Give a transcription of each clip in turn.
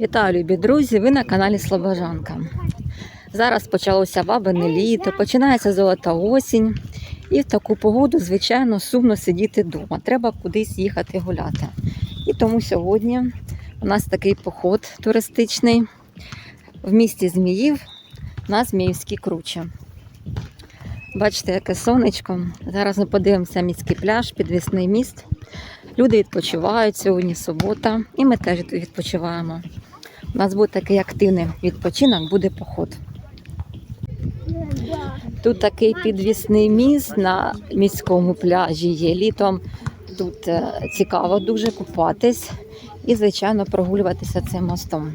Вітаю, любі друзі! Ви на каналі Слобожанка. Зараз почалося бабине літо, починається золота осінь. І в таку погоду, звичайно, сумно сидіти вдома. Треба кудись їхати гуляти. І тому сьогодні у нас такий поход туристичний в місті Зміїв на Зміївській кручі. Бачите, яке сонечко. Зараз ми подивимося міський пляж, підвісний міст. Люди відпочивають сьогодні субота, і ми теж відпочиваємо. У нас буде такий активний відпочинок, буде поход. Тут такий підвісний міст на міському пляжі є. Літом тут е, цікаво дуже купатись і, звичайно, прогулюватися цим мостом.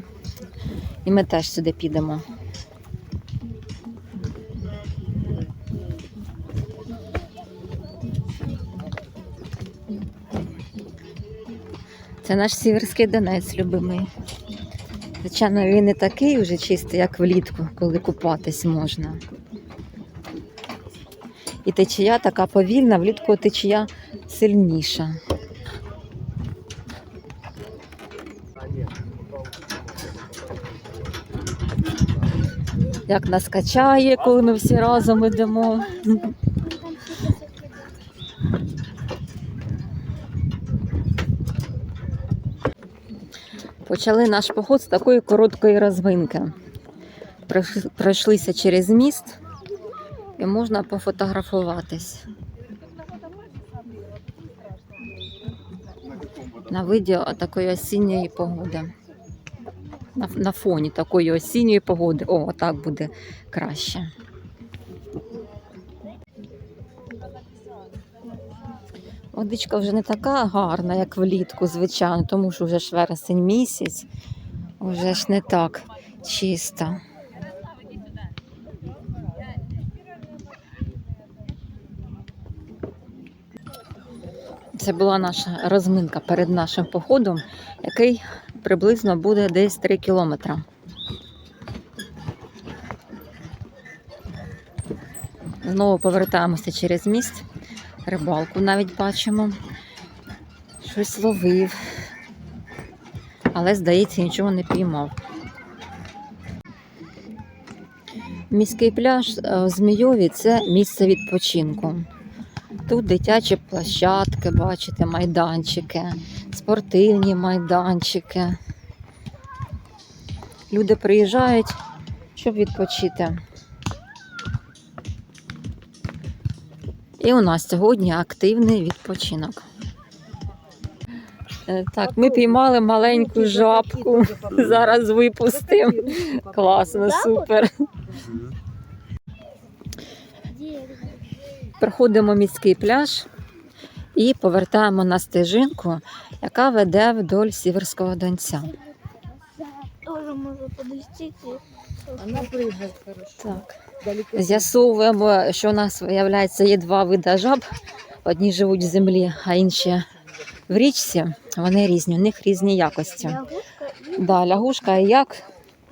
І ми теж сюди підемо. Це наш сіверський Донець, любимий. Звичайно, він не такий вже чистий, як влітку, коли купатись можна. І течія така повільна, влітку течія сильніша. Як нас качає, коли ми всі разом йдемо. Почали наш поход з такої короткої розминки. Пройш- Пройшлися через міст і можна пофотографуватись. На виді такої осінньої погоди. На фоні такої осінньої погоди. О, так буде краще. Водичка вже не така гарна, як влітку, звичайно, тому що вже ж вересень місяць, вже ж не так чисто. Це була наша розминка перед нашим походом, який приблизно буде десь 3 кілометри. Знову повертаємося через міст. Рибалку навіть бачимо. Щось ловив. Але, здається, нічого не піймав. Міський пляж е, в Змійові це місце відпочинку. Тут дитячі площадки, бачите, майданчики, спортивні майданчики. Люди приїжджають, щоб відпочити. І у нас сьогодні активний відпочинок. Е, Так, ми піймали маленьку жабку. Зараз випустимо. Класно, супер. Проходимо міський пляж і повертаємо на стежинку, яка веде вдоль Сіверського Донця. Тоже можно подвести. Она прыгает хорошо. Так. З'ясовуємо, що у нас виявляється є два види жаб. Одні живуть в землі, а інші в річці. Вони різні, у них різні якості. Лягушка Да, лягушка і як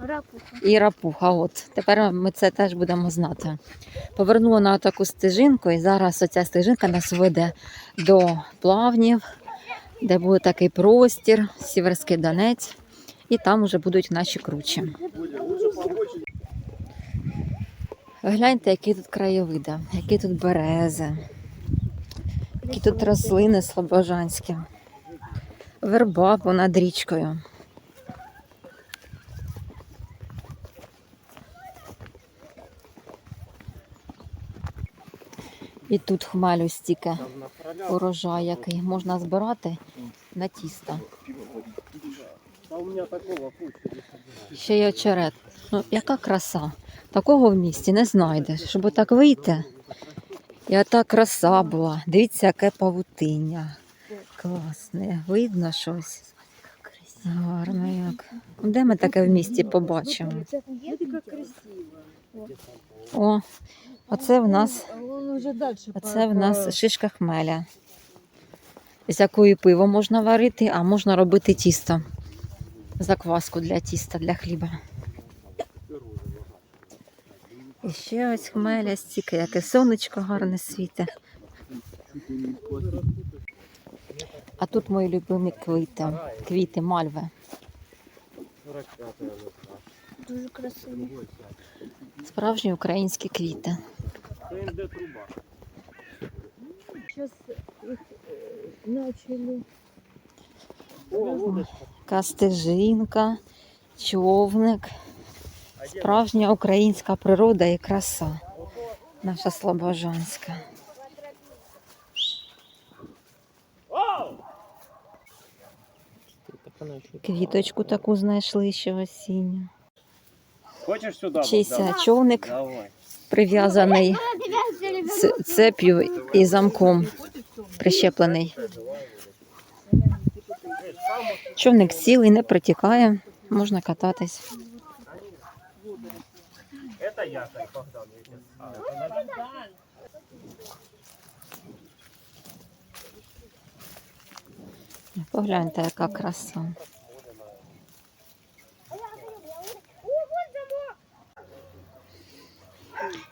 ракуха. і рапуха. От тепер ми це теж будемо знати. Повернула на таку стежинку, і зараз оця стежинка нас веде до плавнів, де буде такий простір, Сіверський Донець, і там вже будуть наші кручі. Гляньте, які тут краєвиди, які тут берези, які тут рослини слобожанські. Верба понад річкою. І тут хмелю стільки урожай, який можна збирати на тісто. Ще й очерет. Ну, яка краса. Такого в місті не знайдеш, щоб так вийти. І ота краса була. Дивіться, яке павутиння. Класне. Видно щось. Гарно як. Де ми таке в місті побачимо? О, оце в нас, оце в нас шишка хмеля. З якої пиво можна варити, а можна робити тісто. Закваску для тіста, для хліба. І ще ось хмеля стільки, яке сонечко гарне світе. А тут мої любимі квіти, квіти мальви. Дуже сядь. Справжні українські квіти. Труба. Начали. О, лодочка. Кастежинка, човник. Справжня українська природа і краса. Наша слобожанська. Квіточку таку знайшли ще осінню. Хочешь сюда? Чийся човник прив'язаний цеп'ю і замком прищеплений. Човник цілий, не протікає, можна кататись. Это я так, Богдан. это на- Погляньте, яка краса.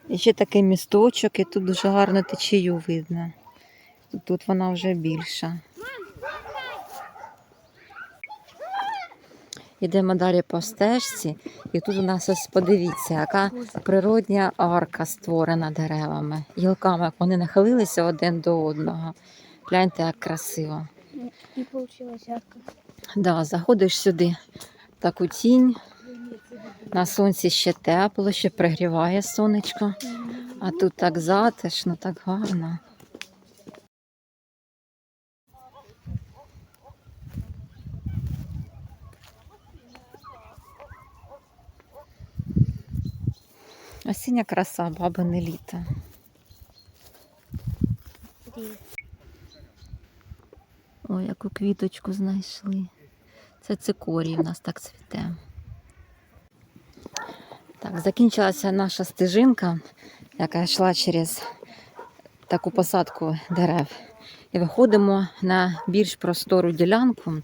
І ще такий місточок, і тут дуже гарно течію видно. Тут, тут вона вже більша. Йдемо далі по стежці, і тут у нас ось подивіться, яка природня арка створена деревами, гілками, як вони нахилилися один до одного. Гляньте, як красиво. І ярко. Да, заходиш сюди таку тінь. На сонці ще тепло, ще пригріває сонечко. А тут так затишно, так гарно. Осіння краса, бабине літо. Ой, яку квіточку знайшли. Це цикорій у нас так цвіте. Так, закінчилася наша стежинка, яка йшла через таку посадку дерев. І виходимо на більш простору ділянку.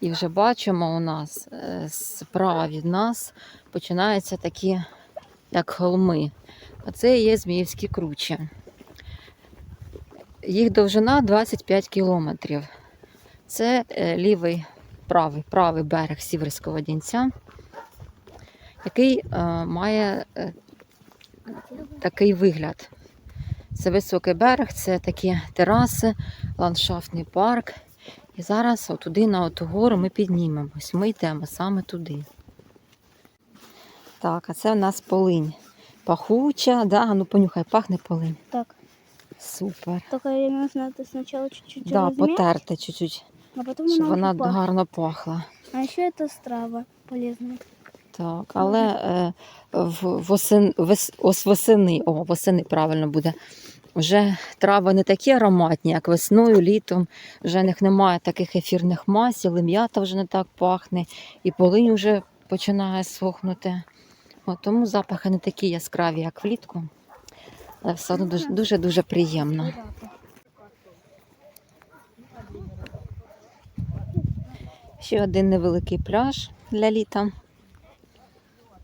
І вже бачимо у нас е, справа від нас починаються такі, як холми. Оце є Зміївські кручі. Їх довжина 25 кілометрів. Це е, лівий, правий, правий берег Сіверського Дінця, який е, має е, такий вигляд. Це високий берег, це такі тераси, ландшафтний парк. І зараз отуди на оту гору ми піднімемось. Ми йдемо саме туди. Так, а це у нас полинь. Пахуча, да? ну понюхай, пахне полинь. Так, Супер. ее нужно это сначала чуть-чуть Да, потерти чуть-чуть, а потом щоб вона уже пахнет. гарно пахла. А еще это страва полезная. Так, але е, в, восен, вес, ось восени, о, восени правильно буде. Вже трави не такі ароматні, як весною, літом. Вже в них немає таких ефірних масел, і м'ята вже не так пахне, і полинь вже починає сохнути. От, тому запахи не такі яскраві, як влітку. Але все одно дуже- дуже-дуже приємно. Ще один невеликий пляж для літа.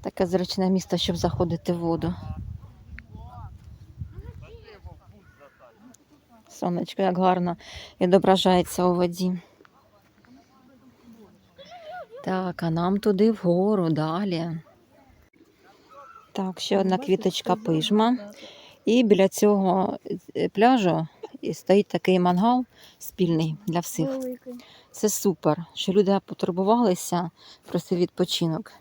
Таке зручне місто, щоб заходити в воду. Сонечко, як гарно відображається у воді. Так, а нам туди вгору далі. Так, ще одна квіточка пижма. І біля цього е, пляжу стоїть такий мангал спільний для всіх. Це супер, що люди потурбувалися про свій відпочинок.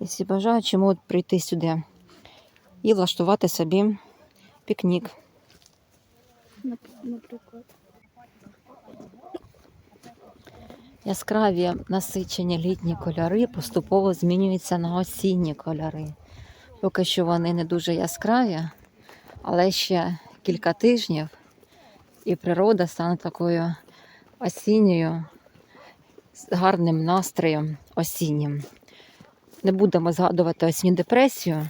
І всі бажаючі можуть прийти сюди і влаштувати собі пікнік. Наприклад. Яскраві насичені літні кольори поступово змінюються на осінні кольори. Поки що вони не дуже яскраві, але ще кілька тижнів і природа стане такою осінньою, з гарним настроєм осіннім. Не будемо згадувати осінню депресію,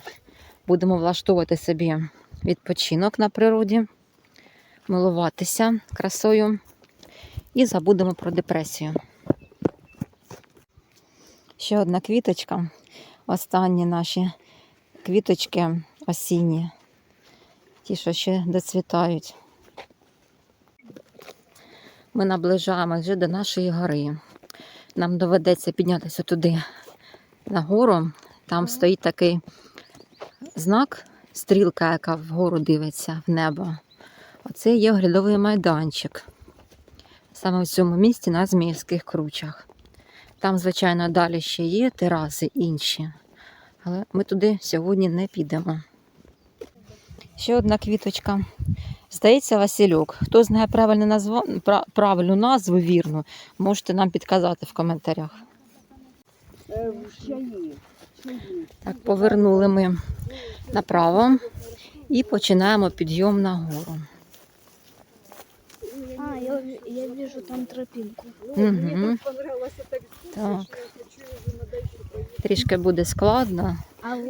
будемо влаштовувати собі відпочинок на природі, милуватися красою і забудемо про депресію. Ще одна квіточка. Останні наші квіточки осінні. Ті, що ще доцвітають. Ми наближаємося вже до нашої гори. Нам доведеться піднятися туди нагору. Там стоїть такий знак, стрілка, яка вгору дивиться в небо. Оце є оглядовий майданчик. Саме в цьому місці на Зміївських кручах. Там, звичайно, далі ще є тераси інші, але ми туди сьогодні не підемо. Ще одна квіточка. Здається, Васильок. Хто знає правильну назву, правильну назву вірну, можете нам підказати в коментарях. Так, повернули ми направо і починаємо підйом нагору. А, я, я вижу там тропинку. Мені так Трішки буде складно,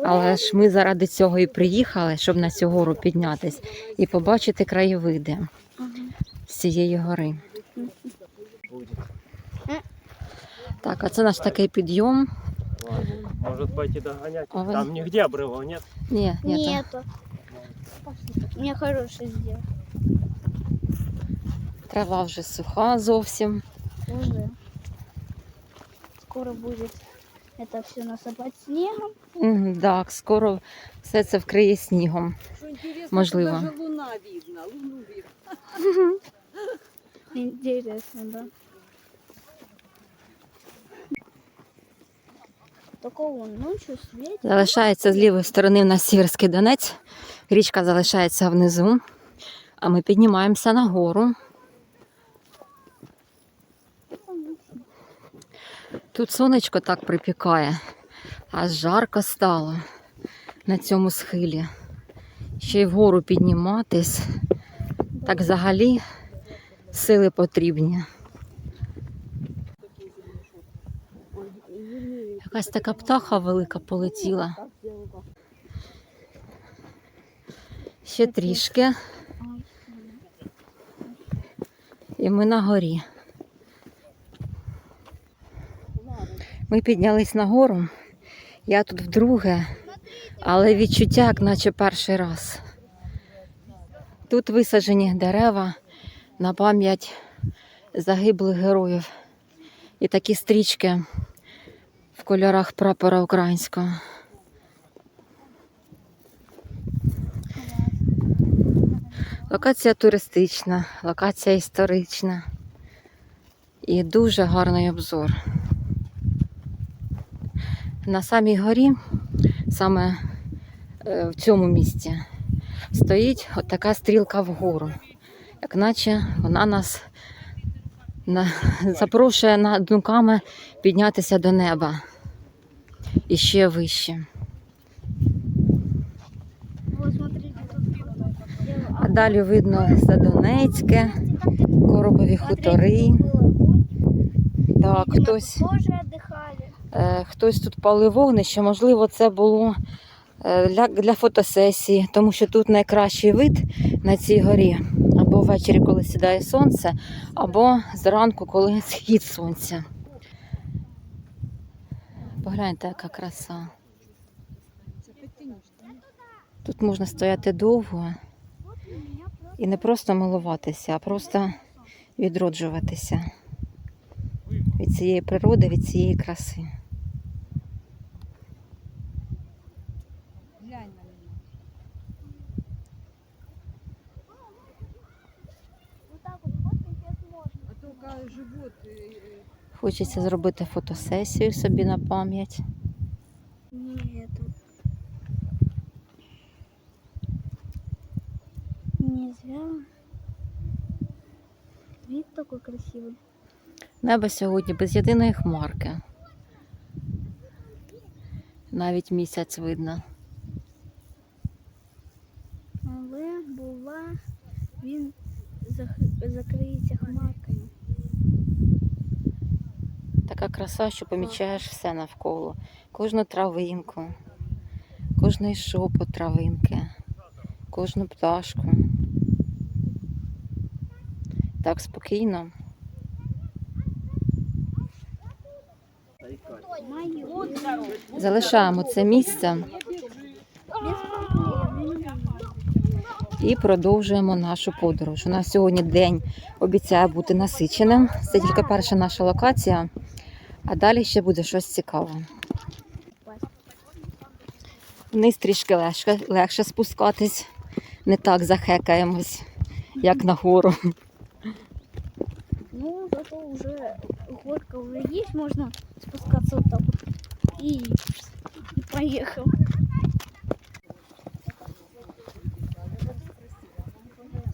але ж ми заради цього і приїхали, щоб на цю гору піднятись і побачити краєвиди з цієї гори. Так, а це наш такий підйом. Ладно. Может пойти догонять? А вы- Там нигде обрыва нет. Ні, ні, там Нету. Мне трава вже суха зовсім. Уже. Скоро будет это все насыпать снегом. Мгм, Так, скоро все це вкриє снігом. Що інтересно, Можливо. що навіть луна видно, луну видно. Интересно, да. Только он ночью светит. Залишається з лівої сторони в нас Сіверський Донець. Річка залишається внизу, а ми піднімаємося нагору. Тут сонечко так припікає, аж жарко стало на цьому схилі. Ще й вгору підніматись. Так взагалі сили потрібні. Якась така птаха велика полетіла. Ще трішки. І ми на горі. Ми піднялись на гору. Я тут вдруге, але відчуття, як наче перший раз. Тут висаджені дерева на пам'ять загиблих героїв. І такі стрічки в кольорах прапора українського. Локація туристична, локація історична і дуже гарний обзор. На самій горі, саме е, в цьому місці, стоїть от така стрілка вгору, як наче вона нас на, запрошує на думками піднятися до неба і ще вище. А далі видно Задонецьке, Коробові хутори. Так, хтось, хтось тут палив вогнище, можливо, це було е, для, для фотосесії, тому що тут найкращий вид на цій горі. Або ввечері, коли сідає сонце, або зранку, коли схід сонця. Погляньте, яка краса. Тут можна стояти довго і не просто милуватися, а просто відроджуватися від цієї природи, від цієї краси. Глянь на мене. Вот так вот фоткать как можно. А то каже, живот. е, е, Хочеться зробити фотосесію собі на пам'ять. Нет. Не зря. Вид такой красивый. Небо сьогодні без єдиної хмарки. Навіть місяць видно. Але бува, він зах- закриється хмаркою. Така краса, що помічаєш все навколо. Кожну травинку, кожний шопот травинки, кожну пташку. Так спокійно. Залишаємо це місце і продовжуємо нашу подорож. У нас сьогодні день обіцяє бути насиченим. Це тільки перша наша локація. А далі ще буде щось цікаве. Вниз трішки легше, легше спускатись, не так захекаємось, як на гору. Ну, зато уже горка уже есть, можно спускаться вот так вот. И, и.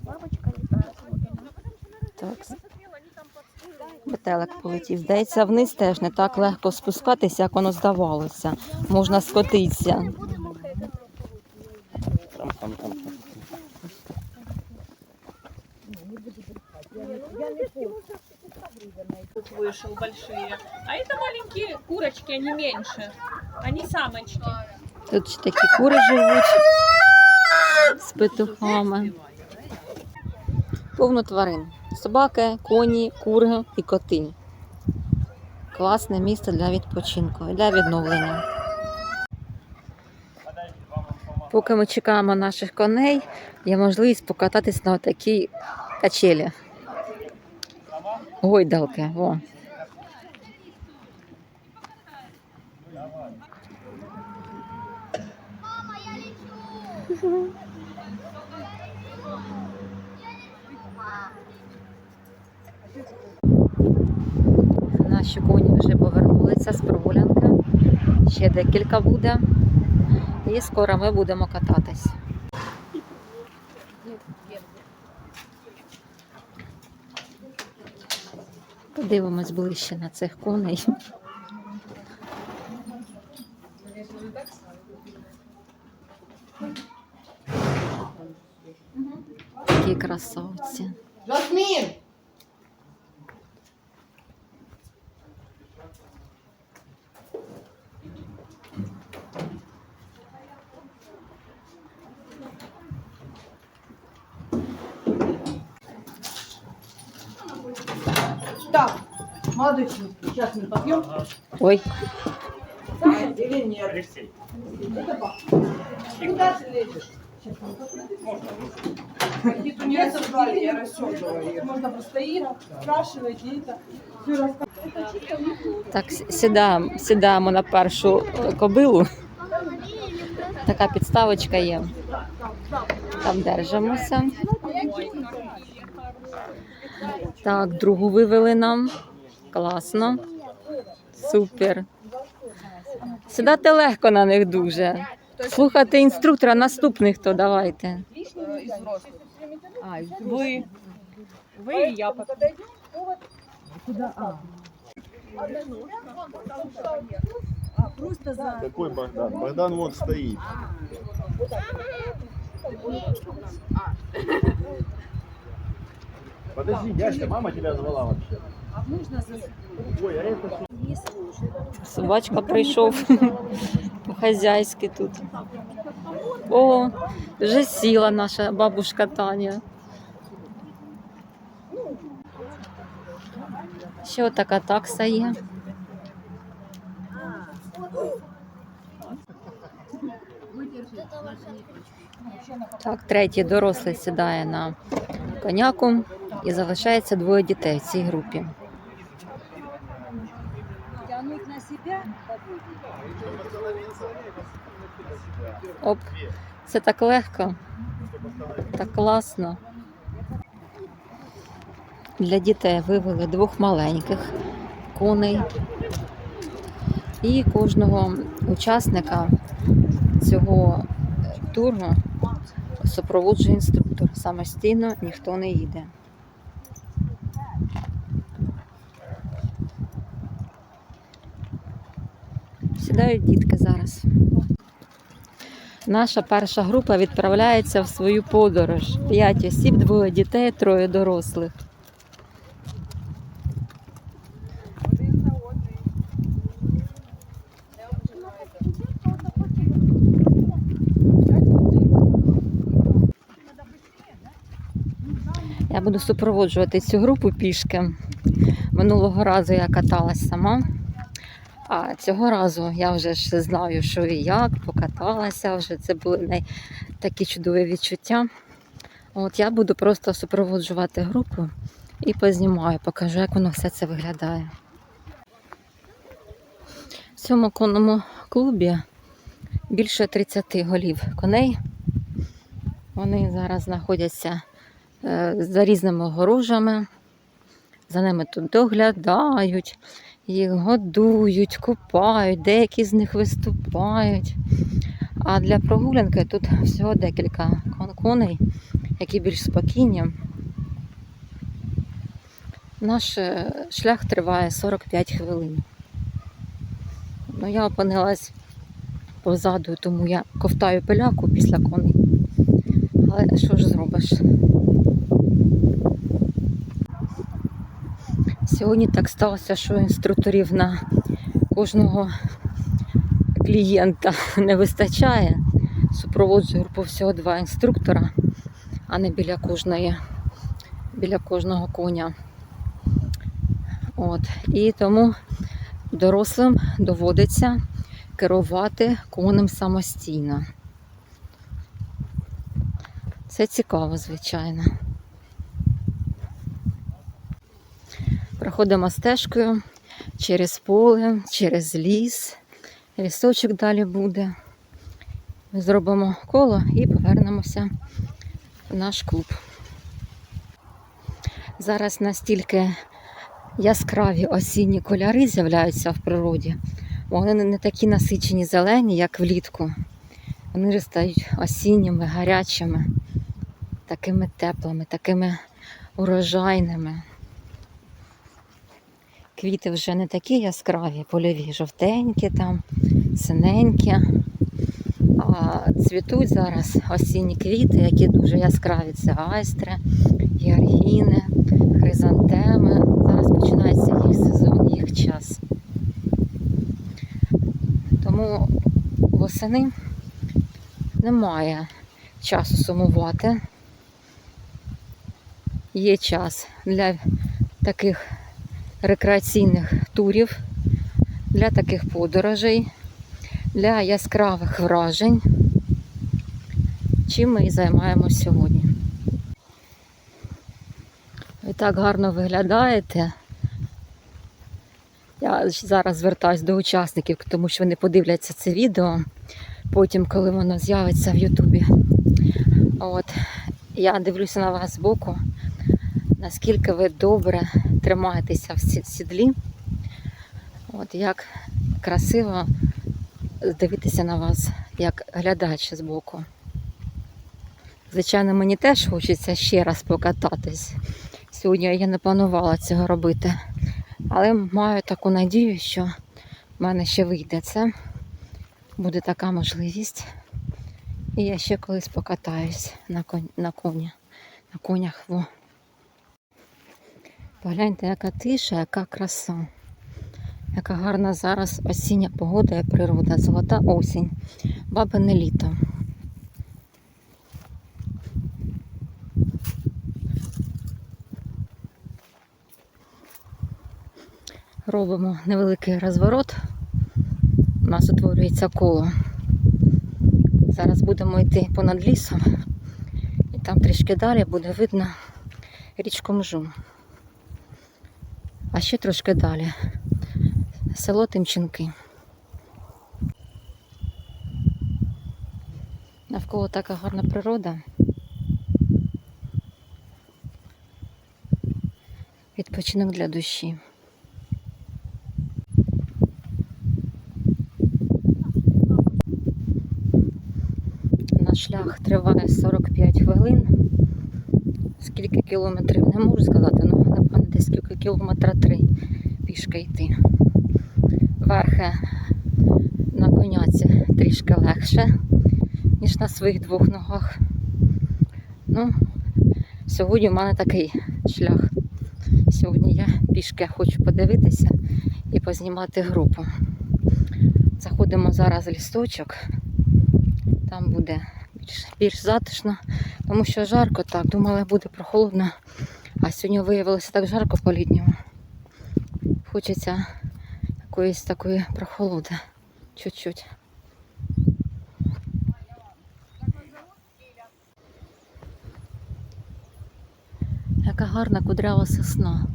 Бабочка вот. Так. Метелик полетів. Здається, вниз теж не так легко спускатися, як воно здавалося. Можна скотитися. Тут вышел большие. А это маленькие курочки, они меньше. Они самочки. Тут ще такі кури живуть з петухами. Повно тварин. Собаки, коні, курги і коти. Класне місце для відпочинку і для відновлення. Поки ми чекаємо наших коней, є можливість покататись на такій качелі. Гойдалки. О. Наші коні вже повернулися з прогулянки. Ще декілька буде. І скоро ми будемо кататись. Подивимось ближче на цих коней. Такі красавці. Жасмин! Так, молодой человек, сейчас мы попьем. Ой, Или нет? Куда ты лезешь? Какие тунецы звали, я рассказываю. Можно постоит, спрашивать, и это все рассказывать. так с- сідаємо, сідаємо на першу е, кобилу. Така підставочка є. Там держимося. Так, другу вивели нам. Класно. Супер. Сідати легко на них дуже. Слухати інструктора, наступний хто, давайте. А, вы. Вы и я. Какой Богдан? Богдан вон стоит. Подожди, Яся, мама тебя звала вообще. Ой, а это что? Собачка прийшов по-хазяйськи тут. О, вже сіла наша бабушка Таня. Ще така такса є. Так, третій дорослий сідає на коняку і залишається двоє дітей в цій групі. Оп, це так легко, так класно. Для дітей вивели двох маленьких коней. І кожного учасника цього туру супроводжує інструктор. Самостійно ніхто не їде. Сідають дітки зараз. Наша перша група відправляється в свою подорож. П'ять осіб, двоє дітей, троє дорослих. Я буду супроводжувати цю групу пішки. Минулого разу я каталась сама. А цього разу я вже ж знаю, що і як, покаталася вже. Це були най... такі чудові відчуття. От я буду просто супроводжувати групу і познімаю, покажу, як воно все це виглядає. В цьому конному клубі більше 30 голів коней. Вони зараз знаходяться е, за різними огорожами. За ними тут доглядають, їх годують, купають, деякі з них виступають. А для прогулянки тут всього декілька кон- коней, які більш спокійні. Наш е, шлях триває 45 хвилин. Ну, я опинилась позаду, тому я ковтаю пиляку після коней. Але що ж зробиш? Сьогодні так сталося, що інструкторів на кожного клієнта не вистачає. Супроводжую групу всього два інструктора, а не біля кожної, біля кожного коня. От. І тому дорослим доводиться керувати конем самостійно. Це цікаво, звичайно. Проходимо стежкою через поле, через ліс. Лісочок далі буде. Зробимо коло і повернемося в наш клуб. Зараз настільки яскраві осінні кольори з'являються в природі. Вони не такі насичені зелені, як влітку. Вони вже стають осінніми, гарячими, такими теплими, такими урожайними. Квіти вже не такі яскраві, польові, жовтенькі там, синенькі. А цвітуть зараз осінні квіти, які дуже яскраві. Це айстри, георгіни, хризантеми. Зараз починається їх сезон, їх час. Тому восени немає часу сумувати. Є час для таких рекреаційних турів, для таких подорожей, для яскравих вражень, чим ми і займаємося сьогодні. Ви так гарно виглядаєте. Я зараз звертаюсь до учасників, тому що вони подивляться це відео потім, коли воно з'явиться в Ютубі. От. Я дивлюся на вас збоку, наскільки ви добре тримаєтеся в сідлі. От як красиво дивитися на вас, як глядач збоку. Звичайно, мені теж хочеться ще раз покататись. Сьогодні я не планувала цього робити. Але маю таку надію, що в мене ще вийде це. Буде така можливість. І я ще колись покатаюсь на, кон... на коні. На конях. Погляньте, яка тиша, яка краса. Яка гарна зараз осіння погода і природа, золота осінь, бабине літо. Робимо невеликий розворот. У нас утворюється коло. Зараз будемо йти понад лісом, і там трішки далі буде видно річку Мжу. А ще трошки далі село Тимченки. Навколо така гарна природа. Відпочинок для душі. Наш шлях триває 45 хвилин. Скільки кілометрів не можу сказати, ну напевно скільки кілометра три пішки йти. Верхи на коняці трішки легше, ніж на своїх двох ногах. Ну, сьогодні в мене такий шлях. Сьогодні я пішки хочу подивитися і познімати групу. Заходимо зараз в лісочок. Там буде більш, більш затишно, тому що жарко так. Думала, буде прохолодно. Сьогодні виявилося так жарко по літньому. Хочеться якоїсь такої прохолоди. Чуть-чуть. Яка гарна кудрява сосна.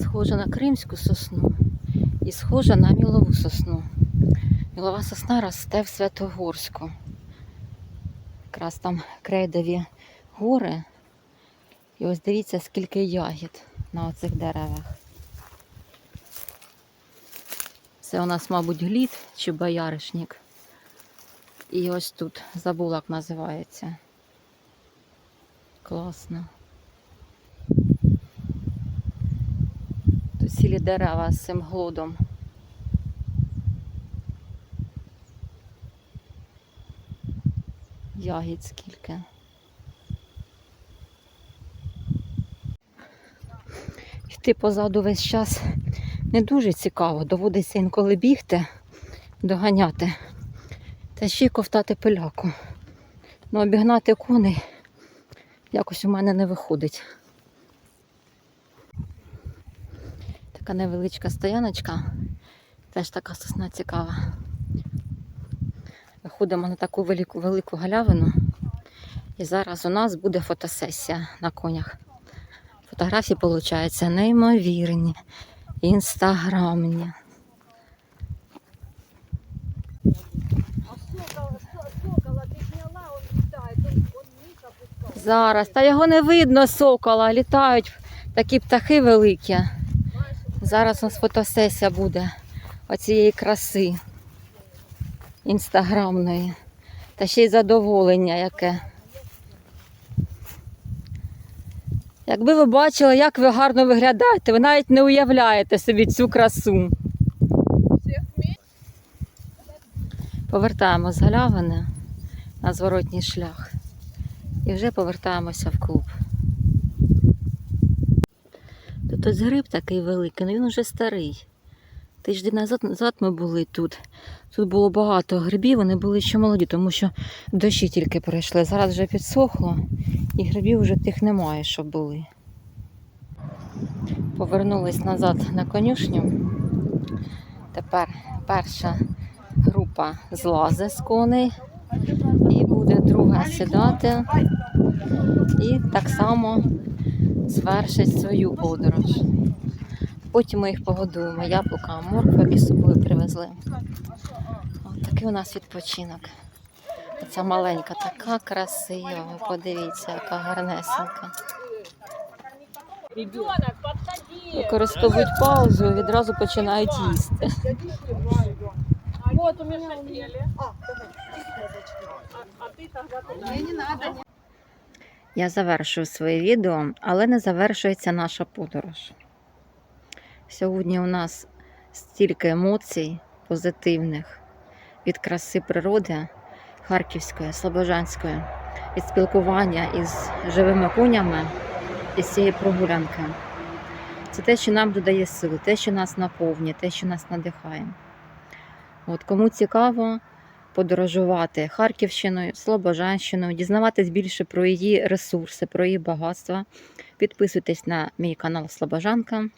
Схожа на кримську сосну і схожа на мілову сосну. Мілова сосна росте в Святогорську. Якраз там крейдові гори. І ось дивіться, скільки ягід на оцих деревах. Це у нас, мабуть, глід чи бояришник. І ось тут забула, як називається. Класно. Тут цілі дерева з цим глодом. Ягід скільки. Йти позаду весь час не дуже цікаво. Доводиться інколи бігти, доганяти. Та ще й ковтати пиляку. Ну, обігнати коней якось у мене не виходить. Така невеличка стояночка, теж така сосна цікава. Виходимо на таку велику, велику галявину. І зараз у нас буде фотосесія на конях. Фотографії, виходить, неймовірні, інстаграмні. Зараз. Та його не видно сокола, літають такі птахи великі. Зараз у нас фотосесія буде оцієї краси інстаграмної. Та ще й задоволення яке. Якби ви бачили, як ви гарно виглядаєте, ви навіть не уявляєте собі цю красу. Повертаємо з галявини на зворотній шлях. І вже повертаємося в клуб. Тут ось гриб такий великий, але він уже старий. Тиждень назад, ми були тут. Тут було багато грибів, вони були ще молоді, тому що дощі тільки пройшли. Зараз вже підсохло і грибів вже тих немає, що були. Повернулись назад на конюшню. Тепер перша група злазить з коней. І буде друга сідати. І так само звершить свою подорож. Потім ми їх погодуємо яблуками, моркву, які з собою привезли. Ось такий у нас відпочинок. Ця маленька, така красива. Подивіться, яка гарнесенька. Використовують паузу і відразу починають їсти. Вот у меня хотели. А, а ты тогда туда. Я завершую своє відео, але не завершується наша подорож. Сьогодні у нас стільки емоцій позитивних від краси природи Харківської, Слобожанської, від спілкування із живими конями із цієї прогулянки. Це те, що нам додає сили, те, що нас наповнює, те, що нас надихає. От кому цікаво, подорожувати Харківщиною, Слобожанщиною, дізнаватись більше про її ресурси, про її багатства. Підписуйтесь на мій канал Слобожанка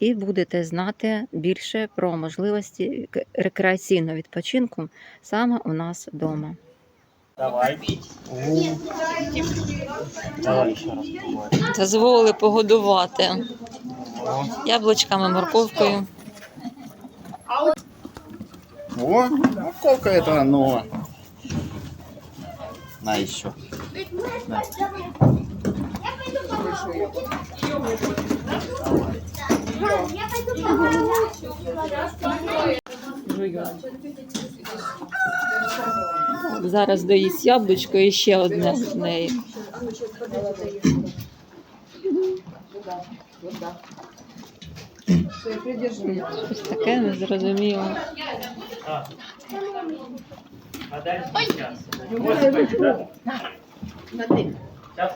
і будете знати більше про можливості рекреаційного відпочинку саме у нас вдома. Давай. Давай еще раз. Дозволили погодувати яблучками, морковкою. О, сколько это оно? На еще. На. Зараз доїсть яблучко і ще одне з неї. Щось таке незрозуміло. А дальше сейчас. Господи, да? Сейчас,